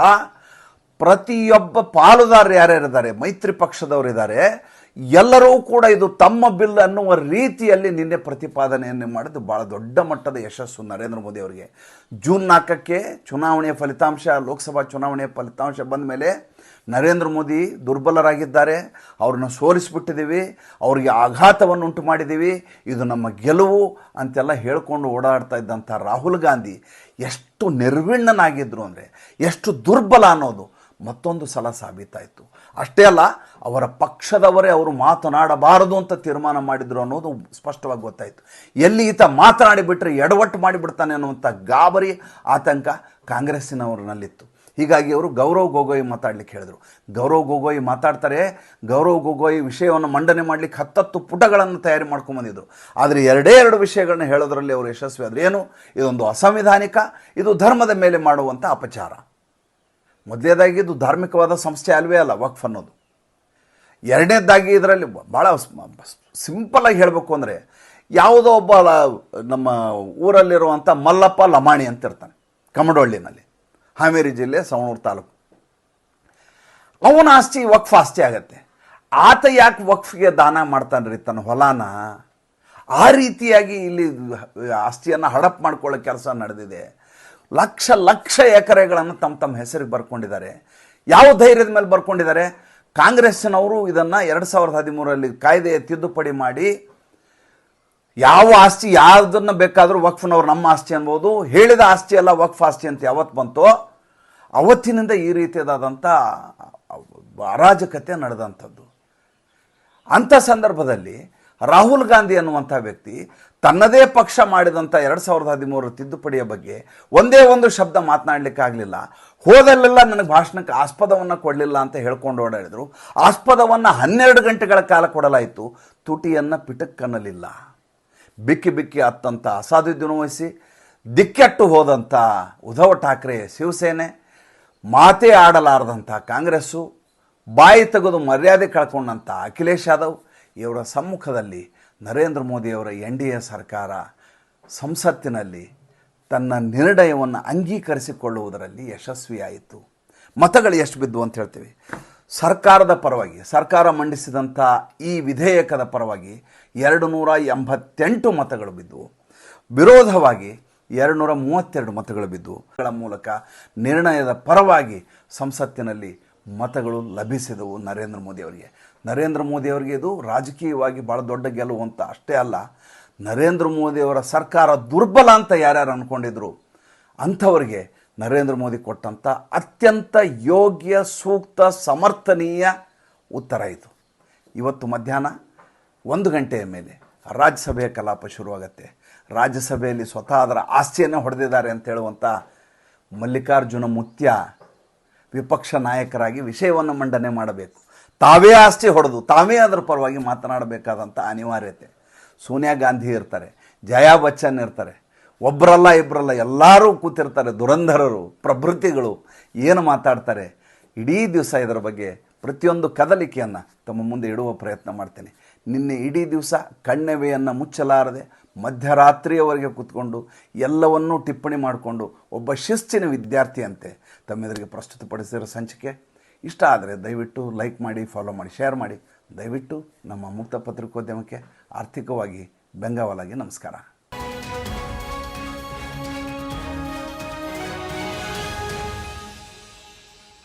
ಪ್ರತಿಯೊಬ್ಬ ಪಾಲುದಾರರು ಯಾರ್ಯಾರಿದ್ದಾರೆ, ಮೈತ್ರಿ ಪಕ್ಷದವರಿದ್ದಾರೆ ಎಲ್ಲರೂ ಕೂಡ ಇದು ತಮ್ಮ ಬಿಲ್ ಅನ್ನುವ ರೀತಿಯಲ್ಲಿ ನಿನ್ನೆ ಪ್ರತಿಪಾದನೆಯನ್ನು ಮಾಡಿದ್ದು ಭಾಳ ದೊಡ್ಡ ಮಟ್ಟದ ಯಶಸ್ಸು ನರೇಂದ್ರ ಮೋದಿ ಅವರಿಗೆ. ಜೂನ್ ನಾಲ್ಕಕ್ಕೆ ಚುನಾವಣೆಯ ಫಲಿತಾಂಶ, ಲೋಕಸಭಾ ಚುನಾವಣೆಯ ಫಲಿತಾಂಶ ಬಂದ ಮೇಲೆ ನರೇಂದ್ರ ಮೋದಿ ದುರ್ಬಲರಾಗಿದ್ದಾರೆ, ಅವ್ರನ್ನ ಸೋಲಿಸಿಬಿಟ್ಟಿದ್ದೀವಿ, ಅವ್ರಿಗೆ ಆಘಾತವನ್ನು ಉಂಟು ಮಾಡಿದ್ದೀವಿ, ಇದು ನಮ್ಮ ಗೆಲುವು ಅಂತೆಲ್ಲ ಹೇಳಿಕೊಂಡು ಓಡಾಡ್ತಾ ಇದ್ದಂಥ ರಾಹುಲ್ ಗಾಂಧಿ ಎಷ್ಟು ನಿರ್ವಿಣ್ಣನಾಗಿದ್ದರು ಅಂದರೆ, ಎಷ್ಟು ದುರ್ಬಲ ಅನ್ನೋದು ಮತ್ತೊಂದು ಸಲ ಸಾಬೀತಾಯಿತು. ಅಷ್ಟೇ ಅಲ್ಲ, ಅವರ ಪಕ್ಷದವರೇ ಅವರು ಮಾತನಾಡಬಾರದು ಅಂತ ತೀರ್ಮಾನ ಮಾಡಿದರು ಅನ್ನೋದು ಸ್ಪಷ್ಟವಾಗಿ ಗೊತ್ತಾಯಿತು. ಎಲ್ಲಿ ಈತ ಮಾತನಾಡಿಬಿಟ್ರೆ ಎಡವಟ್ಟು ಮಾಡಿಬಿಡ್ತಾನೆ ಅನ್ನುವಂಥ ಗಾಬರಿ, ಆತಂಕ ಕಾಂಗ್ರೆಸ್ಸಿನವರಲ್ಲಿತ್ತು ಹೀಗಾಗಿ ಅವರು ಗೌರವ್ ಗೊಗೋಯ್ ಮಾತಾಡ್ಲಿಕ್ಕೆ ಹೇಳಿದರು. ಗೌರವ್ ಗೊಗೋಯ್ ಮಾತಾಡ್ತಾರೆ, ಗೌರವ್ ಗೊಗೋಯ್ ವಿಷಯವನ್ನು ಮಂಡನೆ ಮಾಡಲಿಕ್ಕೆ ಹತ್ತತ್ತು ಪುಟಗಳನ್ನು ತಯಾರಿ ಮಾಡ್ಕೊಂಬಂದಿದ್ದರು ಆದರೆ ಎರಡೇ ಎರಡು ವಿಷಯಗಳನ್ನ ಹೇಳೋದ್ರಲ್ಲಿ ಅವರು ಯಶಸ್ವಿ ಆದರು. ಏನು? ಇದೊಂದು ಅಸಂವಿಧಾನಿಕ, ಇದು ಧರ್ಮದ ಮೇಲೆ ಮಾಡುವಂಥ ಅಪಚಾರ. ಮೊದಲನೇದಾಗಿ ಇದು ಧಾರ್ಮಿಕವಾದ ಸಂಸ್ಥೆ ಅಲ್ವೇ ಅಲ್ಲ ವಕ್ಫ್ ಅನ್ನೋದು. ಎರಡನೇದಾಗಿ ಇದರಲ್ಲಿ ಭಾಳ ಸಿಂಪಲಾಗಿ ಹೇಳಬೇಕು ಅಂದರೆ ಯಾವುದೋ ಒಬ್ಬ ನಮ್ಮ ಊರಲ್ಲಿರುವಂಥ ಮಲ್ಲಪ್ಪ ಲಮಾಣಿ ಅಂತ ಇರ್ತಾನೆ, ಕಮಡೊಳ್ಳಿನಲ್ಲಿ. ಹಾವೇರಿ ಜಿಲ್ಲೆ ಸವಣೂರು ತಾಲೂಕು. ಅವನ ಆಸ್ತಿ ವಕ್ಫ್ ಆಸ್ತಿ ಆಗತ್ತೆ. ಆತ ಯಾಕೆ ವಕ್ಫ್ಗೆ ದಾನ ಮಾಡ್ತಾನೆ ರೀ ತನ್ನ ಹೊಲನ? ಆ ರೀತಿಯಾಗಿ ಇಲ್ಲಿ ಆಸ್ತಿಯನ್ನು ಹಡಪ್ ಮಾಡ್ಕೊಳ್ಳೋ ಕೆಲಸ ನಡೆದಿದೆ. ಲಕ್ಷ ಲಕ್ಷ ಎಕರೆಗಳನ್ನು ತಮ್ಮ ತಮ್ಮ ಹೆಸರಿಗೆ ಬರ್ಕೊಂಡಿದ್ದಾರೆ. ಯಾವ ಧೈರ್ಯದ ಮೇಲೆ ಬರ್ಕೊಂಡಿದ್ದಾರೆ? ಕಾಂಗ್ರೆಸ್ಸಿನವರು ಇದನ್ನು ಎರಡು ಸಾವಿರದ ಹದಿಮೂರರಲ್ಲಿ ಕಾಯ್ದೆ ತಿದ್ದುಪಡಿ ಮಾಡಿ ಯಾವ ಆಸ್ತಿ ಯಾವುದನ್ನು ಬೇಕಾದರೂ ವಕ್ಫ್ನವ್ರು ನಮ್ಮ ಆಸ್ತಿ ಅನ್ಬೋದು. ಹೇಳಿದ ಆಸ್ತಿ ಎಲ್ಲ ವಕ್ಫ್ ಆಸ್ತಿ ಅಂತ ಯಾವತ್ತು ಬಂತೋ ಅವತ್ತಿನಿಂದ ಈ ರೀತಿಯಾದಂಥ ಅರಾಜಕತೆ ನಡೆದಂಥದ್ದು. ಅಂಥ ಸಂದರ್ಭದಲ್ಲಿ ರಾಹುಲ್ ಗಾಂಧಿ ಅನ್ನುವಂಥ ವ್ಯಕ್ತಿ ತನ್ನದೇ ಪಕ್ಷ ಮಾಡಿದಂಥ ಎರಡು ಸಾವಿರದ ಹದಿಮೂರು ತಿದ್ದುಪಡಿಯ ಬಗ್ಗೆ ಒಂದೇ ಒಂದು ಶಬ್ದ ಮಾತನಾಡಲಿಕ್ಕಾಗಲಿಲ್ಲ ಹೋದಲ್ಲೆಲ್ಲ ನನಗೆ ಭಾಷಣಕ್ಕೆ ಆಸ್ಪದವನ್ನು ಕೊಡಲಿಲ್ಲ ಅಂತ ಹೇಳ್ಕೊಂಡು ಓಡಾಡಿದರು. ಆಸ್ಪದವನ್ನು ಹನ್ನೆರಡು ಗಂಟೆಗಳ ಕಾಲ ಕೊಡಲಾಯಿತು. ತುಟಿಯನ್ನು ಪಿಟಕ್ಕನ್ನಲಿಲ್ಲ ಬಿಕ್ಕಿ ಬಿಕ್ಕಿ ಅತ್ತಂಥ ಅಸಾಧು ವಹಿಸಿ ದಿಕ್ಕೆಟ್ಟು ಹೋದಂಥ ಉದ್ಧವ್ ಠಾಕ್ರೆ ಶಿವಸೇನೆ ಮಾತೇ ಆಡಲಾರದಂಥ ಕಾಂಗ್ರೆಸ್ಸು, ಬಾಯಿ ತೆಗೆದು ಮರ್ಯಾದೆ ಕಳ್ಕೊಂಡಂಥ ಅಖಿಲೇಶ್ ಯಾದವ್, ಇವರ ಸಮ್ಮುಖದಲ್ಲಿ ನರೇಂದ್ರ ಮೋದಿಯವರ ಎನ್ ಡಿ ಎ ಸರ್ಕಾರ ಸಂಸತ್ತಿನಲ್ಲಿ ತನ್ನ ನಿರ್ಣಯವನ್ನು ಅಂಗೀಕರಿಸಿಕೊಳ್ಳುವುದರಲ್ಲಿ ಯಶಸ್ವಿಯಾಯಿತು. ಮತಗಳು ಎಷ್ಟು ಬಿದ್ದು ಅಂತ ಹೇಳ್ತೀವಿ. ಸರ್ಕಾರದ ಪರವಾಗಿ, ಸರ್ಕಾರ ಮಂಡಿಸಿದಂಥ ಈ ವಿಧೇಯಕದ ಪರವಾಗಿ ಎರಡು ನೂರ ಎಂಬತ್ತೆಂಟು ಮತಗಳು ಬಿದ್ದವು. ವಿರೋಧವಾಗಿ ಎರಡು ನೂರ ಮೂವತ್ತೆರಡು ಮತಗಳು ಬಿದ್ದವು ಮೂಲಕ ನಿರ್ಣಯದ ಪರವಾಗಿ ಸಂಸತ್ತಿನಲ್ಲಿ ಮತಗಳು ಲಭಿಸಿದವು ನರೇಂದ್ರ ಮೋದಿ ಅವರಿಗೆ. ನರೇಂದ್ರ ಮೋದಿ ಅವರಿಗೆ ಇದು ರಾಜಕೀಯವಾಗಿ ಭಾಳ ದೊಡ್ಡ ಗೆಲುವು ಅಂತ ಅಷ್ಟೇ ಅಲ್ಲ, ನರೇಂದ್ರ ಮೋದಿಯವರ ಸರ್ಕಾರ ದುರ್ಬಲ ಅಂತ ಯಾರ್ಯಾರು ಅಂದ್ಕೊಂಡಿದ್ರು ಅಂಥವ್ರಿಗೆ ನರೇಂದ್ರ ಮೋದಿ ಕೊಟ್ಟಂಥ ಅತ್ಯಂತ ಯೋಗ್ಯ, ಸೂಕ್ತ, ಸಮರ್ಥನೀಯ ಉತ್ತರ ಇದು. ಇವತ್ತು ಮಧ್ಯಾಹ್ನ ಒಂದು ಗಂಟೆಯ ಮೇಲೆ ರಾಜ್ಯಸಭೆಯ ಕಲಾಪ ಶುರುವಾಗತ್ತೆ. ರಾಜ್ಯಸಭೆಯಲ್ಲಿ ಸ್ವತಃ ಅದರ ಆಸ್ತಿಯನ್ನು ಹೊಡೆದಿದ್ದಾರೆ ಅಂತ ಹೇಳುವಂಥ ಮಲ್ಲಿಕಾರ್ಜುನ ಮುತ್ಯ ವಿಪಕ್ಷ ನಾಯಕರಾಗಿ ವಿಷಯವನ್ನು ಮಂಡನೆ ಮಾಡಬೇಕು. ತಾವೇ ಆಸ್ತಿ ಹೊಡೆದು ತಾವೇ ಅದರ ಪರವಾಗಿ ಮಾತನಾಡಬೇಕಾದಂಥ ಅನಿವಾರ್ಯತೆ. ಸೋನಿಯಾ ಗಾಂಧಿ ಇರ್ತಾರೆ, ಜಯಾ ಬಚ್ಚನ್ ಇರ್ತಾರೆ ಒಬ್ಬರಲ್ಲ ಇಬ್ಬರಲ್ಲ ಎಲ್ಲರೂ ಕೂತಿರ್ತಾರೆ, ದುರಂಧರರು, ಪ್ರಭೃತಿಗಳು, ಏನು ಮಾತಾಡ್ತಾರೆ, ಇಡೀ ದಿವಸ ಇದರ ಬಗ್ಗೆ ಪ್ರತಿಯೊಂದು ಕದಲಿಕೆಯನ್ನು ತಮ್ಮ ಮುಂದೆ ಇಡುವ ಪ್ರಯತ್ನ ಮಾಡ್ತೇನೆ. ನಿನ್ನೆ ಇಡೀ ದಿವಸ ಕಣ್ಣೆವೆಯನ್ನು ಮುಚ್ಚಲಾರದೆ ಮಧ್ಯರಾತ್ರಿಯವರೆಗೆ ಕೂತ್ಕೊಂಡು ಎಲ್ಲವನ್ನೂ ಟಿಪ್ಪಣಿ ಮಾಡಿಕೊಂಡು ಒಬ್ಬ ಶಿಸ್ತಿನ ವಿದ್ಯಾರ್ಥಿಯಂತೆ ತಮ್ಮೆದುರಿಗೆ ಪ್ರಸ್ತುತಪಡಿಸಿರೋ ಸಂಚಿಕೆ. ಇಷ್ಟ ಆದರೆ ದಯವಿಟ್ಟು ಲೈಕ್ ಮಾಡಿ ಫಾಲೋ ಮಾಡಿ ಶೇರ್ ಮಾಡಿ. ದಯವಿಟ್ಟು ನಮ್ಮ ಮುಕ್ತ ಪತ್ರಿಕೋದ್ಯಮಕ್ಕೆ ಆರ್ಥಿಕವಾಗಿ ಬೆಂಗಾವಲಾಗಿ ನಮಸ್ಕಾರ.